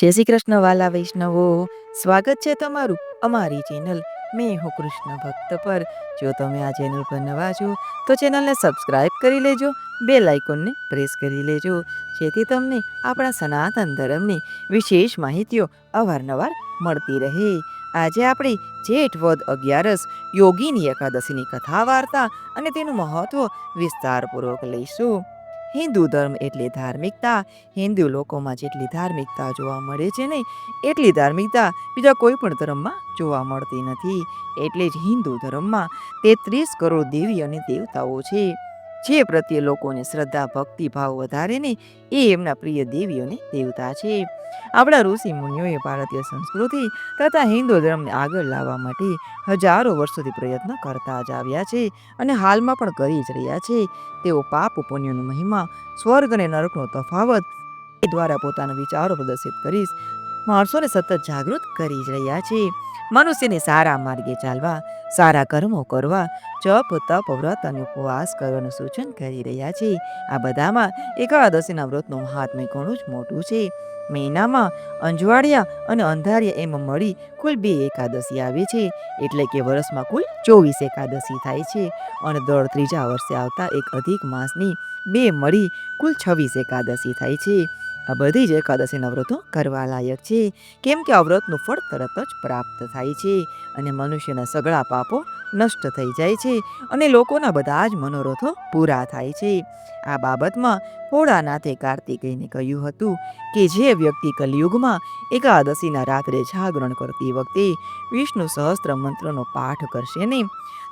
જય શ્રી કૃષ્ણ, વાલા વૈષ્ણવો. સ્વાગત છે તમારું અમારી ચેનલ મેં હું કૃષ્ણ ભક્ત પર. જો તમે આ ચેનલ પર નવા છો, તો ચેનલને સબસ્ક્રાઇબ કરી લેજો બે લાઇકોનને પ્રેસ કરી લેજો, જેથી તમને આપણા સનાતન ધર્મની વિશેષ માહિતીઓ અવારનવાર મળતી રહે. આજે આપણે જેઠ વદ અગિયારસ યોગીની એકાદશીની કથા વાર્તા અને તેનું મહત્વ વિસ્તારપૂર્વક લઈશું. હિન્દુ ધર્મ એટલે ધાર્મિકતા, હિન્દુ લોકોમાં જેટલી ધાર્મિકતા જોવા મળે છે ને એટલી ધાર્મિકતા બીજા કોઈ પણ ધર્મમાં જોવા મળતી નથી. એટલે જ હિન્દુ ધર્મમાં તેત્રીસ કરોડ દેવી અને દેવતાઓ છે. જે પ્રત્યે લોકોને શ્રદ્ધા, ભક્તિ, ભાવ વધારે ને એ એમના પ્રિય દેવીઓને દેવતા છે. આપણા ઋષિ મુનિઓએ ભારતીય સંસ્કૃતિ તથા હિન્દુ ધર્મને આગળ લાવવા માટે હજારો વર્ષોથી પ્રયત્ન કરતા જ આવ્યા છે અને હાલમાં પણ કરી જ રહ્યા છે. તેઓ પાપ પુણ્યનો મહિમા, સ્વર્ગ અને નરકનો તફાવત દ્વારા પોતાના વિચારો પ્રદર્શિત કરી માણસોને સતત જાગૃત કરી જ રહ્યા છે. મનુષ્યને સારા માર્ગે ચાલવા, સારા કર્મો કરવા, જપ, તપ, વ્રત અને ઉપવાસ કરવાનું સૂચન કરી રહ્યા છે. આ બધામાં એકાદશીના વ્રતનું મહાત્મ્ય ઘણું જ મોટું છે. મહિનામાં અંજવાળિયા અને અંધારિયા એમ મળી કુલ બે એકાદશી આવે છે. એટલે કે વર્ષમાં કુલ ચોવીસ એકાદશી થાય છે. અને દર ત્રીજા વર્ષે આવતા એક અધિક માસની બે મળી કુલ છવ્વીસ એકાદશી થાય છે. આ બધી જ એકાદશીના વ્રતો કરવા લાયક છે. કેમ કે આ ફળ તરત જ પ્રાપ્ત થાય છે અને મનુષ્યના સગળા પાપો નષ્ટ થઈ જાય છે અને લોકોના બધા જ મનોરથો પૂરા થાય છે. આ બાબતમાં ભોળાનાથે કાર્તિકેયને કહ્યું હતું કે જે વ્યક્તિ કલયુગમાં એકાદશીના રાત્રે જાગરણ કરતી વખતે વિષ્ણુ સહસ્ત્ર મંત્રનો પાઠ કરશે ને,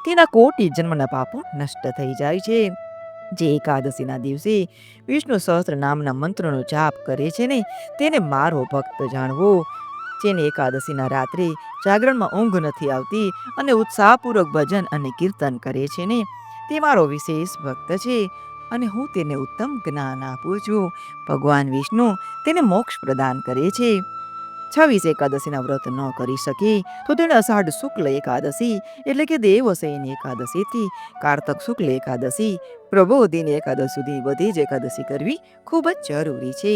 તેના કોટી જન્મના પાપો નષ્ટ થઈ જાય છે. જે એકાદશીના દિવસે વિષ્ણુ સહસ્ત્ર નામના મંત્રનો જાપ કરે છે ને તેને મારો ભક્ત જાણવો. જેને એકાદશીના રાત્રે જાગરણમાં ઊંઘ નથી આવતી અને ઉત્સાહપૂર્વક ભજન અને કીર્તન કરે છે ને તે મારો વિશેષ ભક્ત છે અને હું તેને ઉત્તમ જ્ઞાન આપું છું. ભગવાન વિષ્ણુ તેને મોક્ષ પ્રદાન કરે છે. છવ્વીસ એકાદશીના વ્રત ન કરી શકે, તો તેણે અષાઢ શુક્લ એકાદશી એટલે કે દેવસૈની એકાદશીથી કારતક શુક્લ એકાદશી, પ્રબોધિની એકાદશી સુધી બધી જ એકાદશી કરવી ખૂબ જ જરૂરી છે.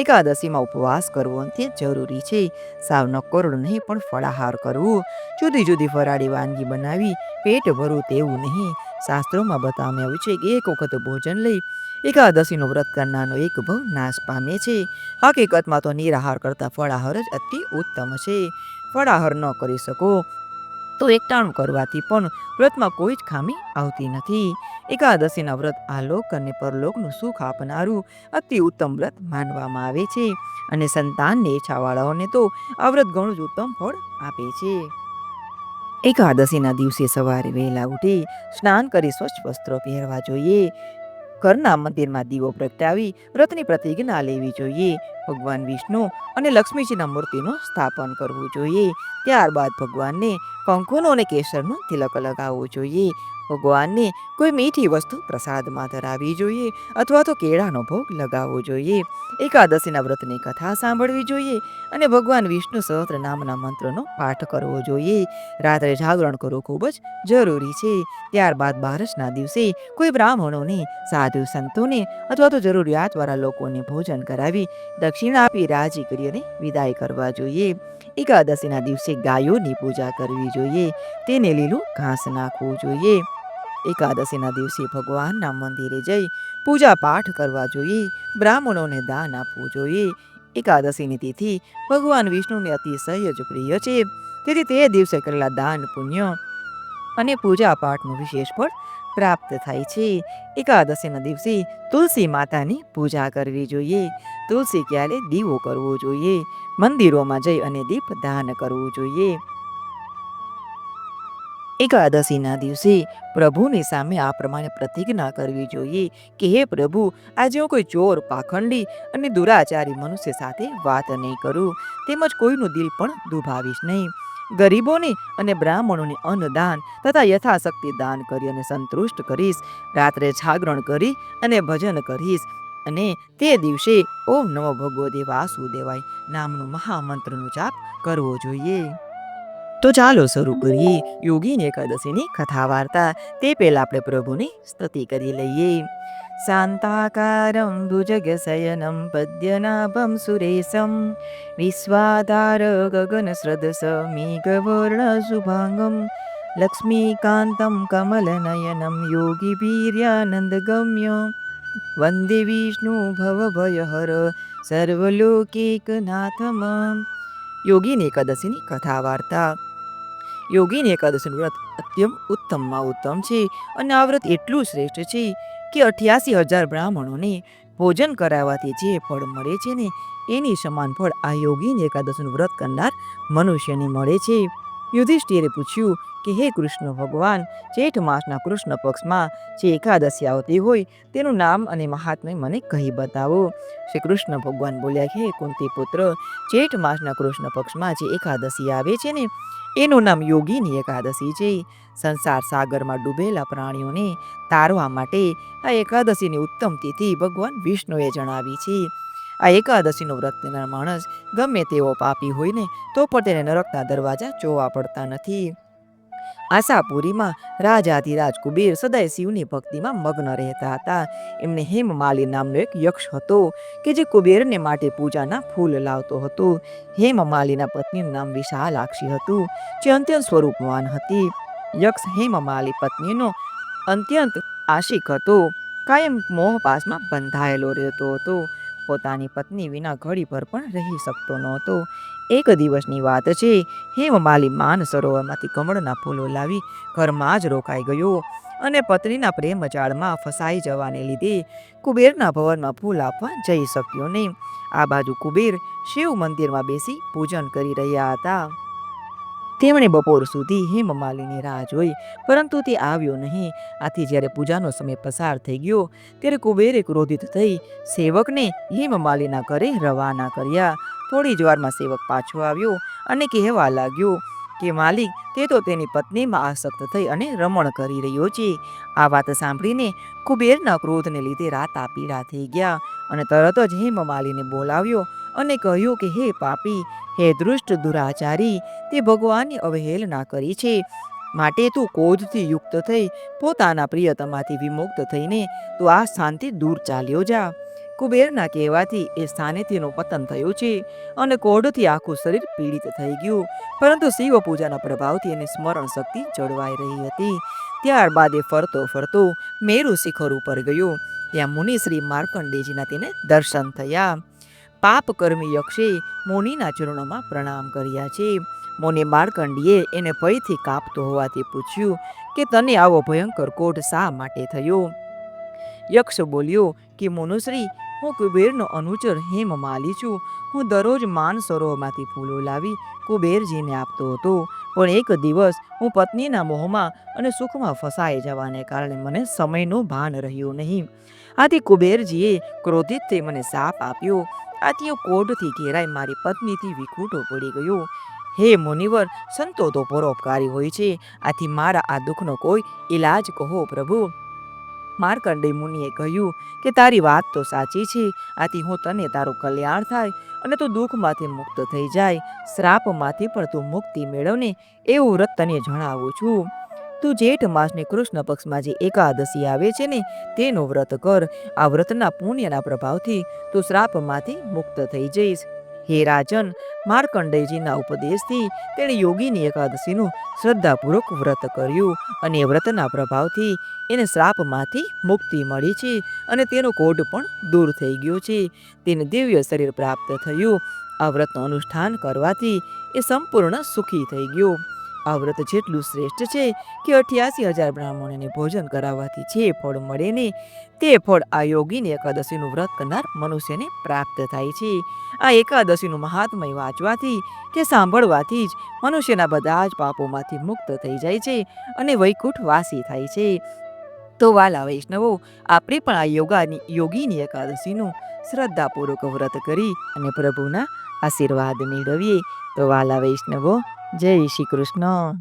એકાદશીમાં ઉપવાસ કરવો અંતે જરૂરી છે. સાવ નકોરડું નહીં, પણ ફળાહાર કરવું. જુદી જુદી ફરાળી વાનગી બનાવી, પેટ ભરવું તેવું નહીં. શાસ્ત્રોમાં બતાવવામાં આવ્યું છે કે એક વખત ભોજન લઈ એકાદશીનો વ્રત કરનારનો એક ભવ નાશ પામે છે. હકીકતમાં તો નિરાહાર કરતા ફળાહાર જ અતિ ઉત્તમ છે. ફળાહાર ન કરી શકો તો એકટાણું કરવાથી પણ વ્રતમાં કોઈ જ ખામી આવતી નથી. એકાદશીના વ્રત આલોક અને પરલોકનું સુખ આપનારું અતિ ઉત્તમ વ્રત માનવામાં આવે છે અને સંતાનને ઈચ્છાવાળાઓને તો આ વ્રત ઘણું જ ઉત્તમ ફળ આપે છે. એકાદશીના દિવસે સવારે વહેલા ઉઠી સ્નાન કરી સ્વચ્છ વસ્ત્રો પહેરવા જોઈએ. ઘરના મંદિરમાં દીવો પ્રગટાવી વ્રતની પ્રતિજ્ઞા લેવી જોઈએ. ભગવાન વિષ્ણુ અને લક્ષ્મીજીના મૂર્તિનું સ્થાપન કરવું જોઈએ. ત્યારબાદ ભગવાનને કંકુનો અને કેસરનું તિલક લગાવવું જોઈએ. ભગવાનને કોઈ મીઠી વસ્તુ પ્રસાદમાં ધરાવવી જોઈએ અથવા તો કેળાનો ભોગ લગાવવો જોઈએ. એકાદશીના વ્રતની કથા સાંભળવી જોઈએ અને ભગવાન વિષ્ણુ સહસ્ત્ર નામના મંત્રનો પાઠ કરવો જોઈએ. રાત્રે જાગરણ કરવું ખૂબ જ જરૂરી છે. ત્યારબાદ બારસના દિવસે કોઈ બ્રાહ્મણોને, સાધુ સંતોને અથવા તો જરૂરિયાતવાળા લોકોને ભોજન કરાવી દક્ષિણા આપી રાજી કરી અને વિદાય કરવા જોઈએ. એકાદશીના દિવસે ગાયોની પૂજા કરવી જોઈએ. તેને લીલું ઘાસ નાખવું જોઈએ. એકાદશીના દિવસે ભગવાનના મંદિરે જઈ પૂજા પાઠ કરવા જોઈએ, બ્રાહ્મણોને દાન આપવું જોઈએ. એકાદશીની તિથિ ભગવાન વિષ્ણુને અતિશય જ પ્રિય છે. તેથી તે દિવસે કરેલા દાન, પુણ્ય અને પૂજા પાઠનું વિશેષ ફળ પ્રાપ્ત થાય છે. એકાદશીના દિવસે તુલસી માતાની પૂજા કરવી જોઈએ. તુલસી ક્યારે દીવો કરવો જોઈએ? મંદિરોમાં જઈ અને દીપ દાન કરવું જોઈએ. એકાદશીના દિવસે પ્રભુની સામે આ પ્રમાણે પ્રતિજ્ઞા કરવી જોઈએ કે હે પ્રભુ, આજે હું કોઈ ચોર, પાખંડી અને દુરાચારી મનુષ્ય સાથે વાત નહીં કરું, તેમજ કોઈનું દિલ પણ દુભાવીશ નહીં. ગરીબોને અને બ્રાહ્મણોને અન્નદાન તથા યથાશક્તિ દાન કરી અને સંતુષ્ટ કરીશ, રાત્રે જાગરણ કરી અને ભજન કરીશ અને તે દિવસે ઓમ નમો ભગવતે વાસુદેવાય નામનું મહામંત્રનો જાપ કરવો જોઈએ. તો ચાલો શરૂ કરીએ યોગીની એકાદશીની કથા વાર્તા તે પહેલા આપણે પ્રભુની સ્તુતિ કરી લઈએ. શાંતાકારમ ભુજગશયનમ પદ્યનાભમ સુરેશમ વિશ્વાધાર ગગન શ્રદ્ધસ મેઘવર્ણ શુભાંગમ લક્ષ્મીકાંતમ કમલનયનમ યોગીભીર્યાનંદગમ્ય વંદે વિષ્ણુ ભવભયહર સર્વલોકેકનાથમ. યોગીની એકાદશીની કથા વાર્તા યોગીની એકાદશીનું વ્રત અત્યંત ઉત્તમમાં ઉત્તમ છે અને આ વ્રત એટલું શ્રેષ્ઠ છે કે અઠ્યાસી હજાર બ્રાહ્મણોને ભોજન કરાવવાથી જે ફળ મળે છે ને, એની સમાન ફળ આ યોગીની એકાદશીનું વ્રત કરનાર મનુષ્યને મળે છે. યુધિષ્ઠિરે પૂછ્યું કે, હે કૃષ્ણ ભગવાન, જેઠ માસના કૃષ્ણ પક્ષમાં જે એકાદશી આવતી હોય તેનું નામ અને મહાત્મ્ય મને કહી બતાવો. શ્રી કૃષ્ણ ભગવાન બોલ્યા કે હે કુંતી પુત્ર, જેઠ માસના કૃષ્ણ પક્ષમાં જે એકાદશી આવે છે ને, એનું નામ યોગીની એકાદશી છે. સંસાર સાગરમાં ડૂબેલા પ્રાણીઓને તારવા માટે આ એકાદશીની ઉત્તમ તિથિ ભગવાન વિષ્ણુએ જણાવી છે. આ એકાદશીનું વ્રત માણસ ગમે તેવો પાપી હોય ને, તો પણ તેને નરકના દરવાજા જોવા પડતા નથી. આશાપુરીમાં રાજાધિરાજ કુબેર સદાય શિવની ભક્તિમાં મગ્ન રહેતા હતા. એમને હેમમાલી નામનો એક યક્ષ હતો, કે જે કુબેરને માટે પૂજાના ફૂલ લાવતો હતો. હેમમાલીના પત્નીનું નામ વિશાલાક્ષી હતું, જે અત્યંત સ્વરૂપવાન હતી. યક્ષ હેમમાલી પત્નીનો અત્યંત આશિક હતો, કાયમ મોહપાસમાં બંધાયેલો રહેતો હતો. પોતાની પત્ની વિના ઘડી ભર પણ રહી શકતો નહોતો. એક દિવસની વાત છે, હેમમાલી માન સરોવરમાંથી કમળના ફૂલો લાવી ઘરમાં જ રોકાઈ ગયો અને પત્નીના પ્રેમ જાળમાં ફસાઈ જવાને લીધે કુબેરના ભવનમાં ફૂલ આપવા જઈ શક્યો નહીં. આ બાજુ કુબેર શિવ મંદિરમાં બેસી પૂજન કરી રહ્યા હતા. તેમણે બપોર સુધી હેમમાલીની રાહ જોઈ, પરંતુ તે આવ્યો નહીં. આથી જ્યારે પૂજાનો સમય પસાર થઈ ગયો, ત્યારે કુબેરે ક્રોધિત થઈ સેવકને હેમમાલીના ઘરે રવાના કર્યા. થોડી જ વારમાં સેવક પાછો આવ્યો અને કહેવા લાગ્યો કે માલિક તે તો તેની પત્નીમાં આસક્ત થઈ અને રમણ કરી રહ્યો છે. આ વાત સાંભળીને કુબેરના ક્રોધને લીધે રાતા પીડા થઈ ગયા અને તરત જ હેમમાલીને બોલાવ્યો અને કહ્યું કે, હે પાપી, હે દૃષ્ટ દુરાચારી, તે ભગવાનની અવહેલના કરી છે. માટે તું કોધથી યુક્ત થઈ, પોતાના પ્રિયતમાથી વિમુક્ત થઈને તું આ સ્થાનથી દૂર ચાલ્યો જા. કુબેરના કહેવાથી એ સ્થાને તેનું પતન થયું છે અને કોઢથી આખું શરીર પીડિત થઈ ગયું. પરંતુ શિવ પૂજાના પ્રભાવથી એની સ્મરણ શક્તિ જળવાઈ રહી હતી. ત્યારબાદ એ ફરતો ફરતો મેરુ શિખર ઉપર ગયો. ત્યાં મુનિ શ્રી માર્કંડેજીના તેને દર્શન થયા. પાપ કર્મી યક્ષે મુનિના ચરણોમાં પ્રણામ કર્યા છે. મુનિ માર્કંડીએ એને ભયથી કાપતો હોવાથી પૂછ્યું કે તને આવો ભયંકર કોઢ શા માટે થયો? યક્ષ બોલ્યો કે મોનુશ્રી, હું કુબેરનો અનુચર હેમ માલી છું. હું દરરોજ માન સરોવરમાંથી ફૂલો લાવી કુબેરજીને આપતો હતો. પણ એક દિવસ હું પત્નીના મોહમાં અને સુખમાં ફસાઈ જવાને કારણે મને સમયનું ભાન રહ્યું નહીં. આથી કુબેરજીએ ક્રોધિત થઈ મને સાપ આપ્યો. આથી હું કોઢથી ઘેરાઈ મારી પત્નીથી વિખૂટો પડી ગયો. હે મુનિવર, સંતો તો પરોપકારી હોય છે. આથી મારા આ દુઃખનો કોઈ ઈલાજ કહો પ્રભુ. માર્કંડેય મુનિએ કહ્યું કે તારી વાત તો સાચી છે, આથી હું તને તારું કલ્યાણ થાય અને તું દુઃખમાંથી મુક્ત થઈ જાય, શ્રાપમાંથી પણ તું મુક્તિ મેળવને એવું વ્રત તને જણાવું છું. તું જેઠ માસની કૃષ્ણ પક્ષમાં જે એકાદશી આવે છે ને તેનું વ્રત કર, આ વ્રતના પુણ્યના પ્રભાવથી તું શ્રાપમાંથી મુક્ત થઈ જઈશ. હે રાજન માર્કંડેયજીના ઉપદેશથી તેણે યોગીની એકાદશીનું શ્રદ્ધાપૂર્વક વ્રત કર્યું અને એ વ્રતના પ્રભાવથી એને શ્રાપમાંથી મુક્તિ મળી છે અને તેનો કોઢ પણ દૂર થઈ ગયો છે. તેને દિવ્ય શરીર પ્રાપ્ત થયું. આ વ્રતનું અનુષ્ઠાન કરવાથી એ સંપૂર્ણ સુખી થઈ ગયો. આ વ્રત જેટલું શ્રેષ્ઠ છે કે અઠ્યાસી હજાર બ્રાહ્મણોને ભોજન કરાવવાથી જે ફળ મળે ને તે ફળ આ યોગીની એકાદશીનું વ્રત કરનાર મનુષ્યને પ્રાપ્ત થાય છે. આ એકાદશીનું મહાત્મય વાંચવાથી કે સાંભળવાથી જ મનુષ્યના બધા જ પાપોમાંથી મુક્ત થઈ જાય છે અને વૈકુંઠ વાસી થાય છે. તો વાલા વૈષ્ણવો, આપણે પણ આ યોગાની, યોગીની એકાદશીનું શ્રદ્ધાપૂર્વક વ્રત કરી અને પ્રભુના આશીર્વાદ મેળવીએ. તો વાલા વૈષ્ણવો જય શ્રી કૃષ્ણ.